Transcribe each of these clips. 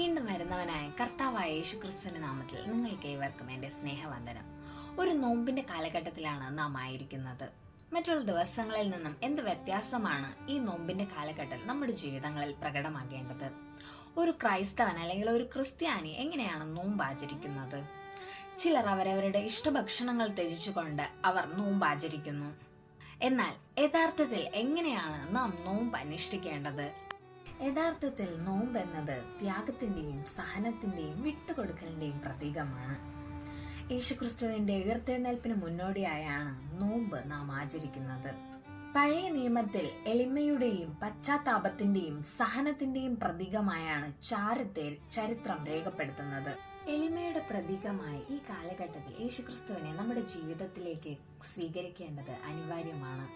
വരുന്നവനായ കർത്താവായ യേശുക്രിസ്തുവിന്റെ നാമത്തിൽ നിങ്ങൾക്ക് ഏവർക്കും എന്റെ സ്നേഹവന്ദനം. ഒരു നോമ്പിന്റെ കാലഘട്ടത്തിലാണ് നാം ആയിരിക്കുന്നത്. മറ്റുള്ള ദിവസങ്ങളിൽ നിന്നും എന്ത് വ്യത്യാസമാണ് ഈ നോമ്പിന്റെ കാലഘട്ടം നമ്മുടെ ജീവിതങ്ങളിൽ പ്രകടമാകേണ്ടത്? ഒരു ക്രൈസ്തവൻ അല്ലെങ്കിൽ ഒരു ക്രിസ്ത്യാനി എങ്ങനെയാണ് നോമ്പ് ആചരിക്കുന്നത്? ചിലർ അവരവരുടെ ഇഷ്ടഭക്ഷണങ്ങൾ ത്യജിച്ചുകൊണ്ട് അവർ നോമ്പ് ആചരിക്കുന്നു. എന്നാൽ യഥാർത്ഥത്തിൽ എങ്ങനെയാണ് നാം നോമ്പ് അനുഷ്ഠിക്കേണ്ടത് യഥാർത്ഥത്തിൽ നോമ്പ് എന്നത് ത്യാഗത്തിന്റെയും സഹനത്തിന്റെയും വിട്ടുകൊടുക്കലിന്റെയും പ്രതീകമാണ്. യേശുക്രിസ്തുവിന്റെ ഉയർത്തെഴുന്നേൽപ്പിന് മുന്നോടിയായാണ് നോമ്പ് നാം ആചരിക്കുന്നത്. പഴയ നിയമത്തിൽ എളിമയുടെയും പശ്ചാത്താപത്തിന്റെയും സഹനത്തിന്റെയും പ്രതീകമായാണ് ചാരത്തെ ചരിത്രം രേഖപ്പെടുത്തുന്നത്. എളിമയുടെ പ്രതീകമായി ഈ കാലഘട്ടത്തിൽ യേശുക്രിസ്തുവിനെ നമ്മുടെ ജീവിതത്തിലേക്ക് സ്വീകരിക്കേണ്ടത് അനിവാര്യമാണ്.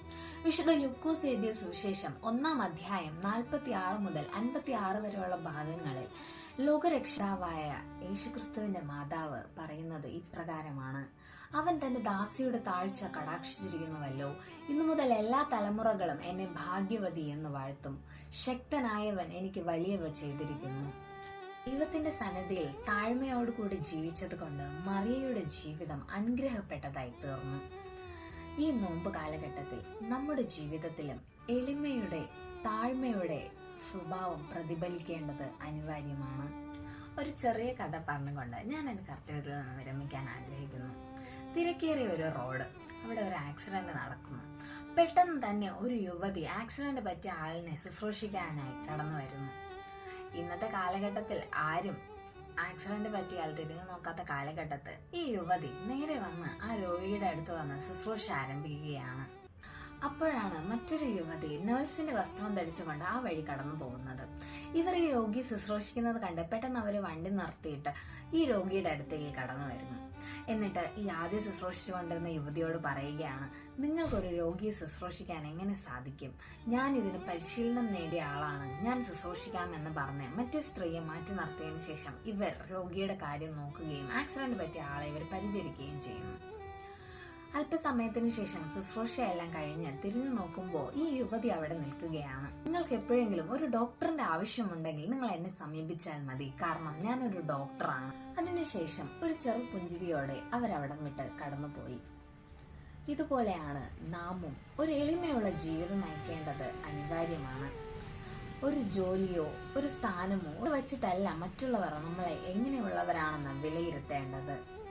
വിശുദ്ധ ലുക്കോസ് എഴുതിയ സുവിശേഷം ഒന്നാം അധ്യായം നാൽപ്പത്തി ആറ് മുതൽ അൻപത്തി ആറ് വരെയുള്ള ഭാഗങ്ങളിൽ ലോകരക്ഷാവായ യേശുക്രിസ്തുവിന്റെ മാതാവ് പറയുന്നത് ഇപ്രകാരമാണ്. അവൻ തന്റെ ദാസിയുടെ താഴ്ച കടാക്ഷിച്ചിരിക്കുന്നുവല്ലോ. ഇന്നു മുതൽ എല്ലാ തലമുറകളും എന്നെ ഭാഗ്യവതി എന്ന് വാഴ്ത്തും. ശക്തനായവൻ എനിക്ക് വലിയവ ചെയ്തിരിക്കുന്നു. ദൈവത്തിന്റെ സന്നദ്ധിയിൽ താഴ്മയോടുകൂടി ജീവിച്ചത് കൊണ്ട് മറിയയുടെ ജീവിതം അനുഗ്രഹപ്പെട്ടതായി തീർന്നു. ഈ നോമ്പ് കാലഘട്ടത്തിൽ നമ്മുടെ ജീവിതത്തിലും എളിമയുടെ താഴ്മയുടെ സ്വഭാവം പ്രതിഫലിക്കേണ്ടത് അനിവാര്യമാണ്. ഒരു ചെറിയ കഥ പറഞ്ഞുകൊണ്ട് ഞാൻ എന്റെ കർത്തവ്യത്തിൽ നിന്ന് വിരമിക്കാൻ ആഗ്രഹിക്കുന്നു. തിരക്കേറിയ ഒരു റോഡ്. അവിടെ ഒരു ആക്സിഡന്റ് നടക്കുന്നു. പെട്ടെന്ന് തന്നെ ഒരു യുവതി ആക്സിഡന്റ് പറ്റിയ ആളിനെ ശുശ്രൂഷിക്കാനായി കടന്നു വരുന്നു. ഇന്നത്തെ കാലഘട്ടത്തിൽ ആരും ആക്സിഡന്റ് പറ്റിയാൽ തിരിഞ്ഞു നോക്കാത്ത കാലഘട്ടത്ത് ഈ യുവതി നേരെ വന്ന് ആ രോഗിയുടെ അടുത്ത് വന്ന് ശുശ്രൂഷ ആരംഭിക്കുകയാണ്. അപ്പോഴാണ് മറ്റൊരു യുവതി നഴ്സിന്റെ വസ്ത്രം ധരിച്ചുകൊണ്ട് ആ വഴി കടന്നു പോകുന്നത്. ഇവർ ഈ രോഗി ശുശ്രൂഷിക്കുന്നത് കണ്ട് പെട്ടെന്ന് അവർ വണ്ടി നിർത്തിയിട്ട് ഈ രോഗിയുടെ അടുത്തേക്ക് കടന്നു വരുന്നു. എന്നിട്ട് ഈ ആദ്യം ശുശ്രൂഷിച്ചുകൊണ്ടിരുന്ന യുവതിയോട് പറയുകയാണ് നിങ്ങൾക്കൊരു രോഗിയെ ശുശ്രൂഷിക്കാൻ എങ്ങനെ സാധിക്കും? ഞാൻ ഇതിന് പരിശീലനം നേടിയ ആളാണ്. ഞാൻ ശുശ്രൂഷിക്കാമെന്ന് പറഞ്ഞ് മറ്റേ സ്ത്രീയെ മാറ്റി നിർത്തിയതിനു ശേഷം ഇവർ രോഗിയുടെ കാര്യം നോക്കുകയും ആക്സിഡന്റ് പറ്റിയ ആളെ ഇവർ പരിചരിക്കുകയും ചെയ്യുന്നു അല്പസമയത്തിനു ശേഷം ശുശ്രൂഷയെല്ലാം കഴിഞ്ഞ് തിരിഞ്ഞു നോക്കുമ്പോൾ ഈ യുവതി അവിടെ നിൽക്കുകയാണ്. നിങ്ങൾക്ക് എപ്പോഴെങ്കിലും ഒരു ഡോക്ടറിന്റെ ആവശ്യമുണ്ടെങ്കിൽ നിങ്ങൾ എന്നെ സമീപിച്ചാൽ മതി. കാരണം ഞാനൊരു ഡോക്ടറാണ്. അതിനുശേഷം ഒരു ചെറു പുഞ്ചിരിയോടെ അവരവിടം വിട്ട് കടന്നുപോയി. ഇതുപോലെയാണ് നാമും ഒരു എളിമയുള്ള ജീവിതം നയിക്കേണ്ടത് അനിവാര്യമാണ്. ഒരു ജോലിയോ ഒരു സ്ഥാനമോ വെച്ചിട്ടല്ല മറ്റുള്ളവർ നമ്മളെ എങ്ങനെയുള്ളവരാണെന്ന് വിലയിരുത്തേണ്ടത്.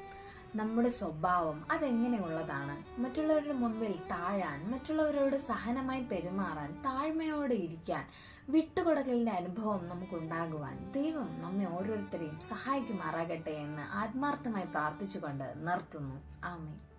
നമ്മുടെ സ്വഭാവം അതെങ്ങനെയുള്ളതാണ്? മറ്റുള്ളവരുടെ മുൻപിൽ താഴാൻ മറ്റുള്ളവരോട് സഹനമായി പെരുമാറാൻ താഴ്മയോടെ ഇരിക്കാൻ വിട്ടുകൊടുക്കലിന്റെ അനുഭവം നമുക്കുണ്ടാകുവാൻ ദൈവം നമ്മെ ഓരോരുത്തരെയും സഹായിക്കുമാറാകട്ടെ എന്ന് ആത്മാർത്ഥമായി പ്രാർത്ഥിച്ചുകൊണ്ട് നിർത്തുന്നു. ആമേ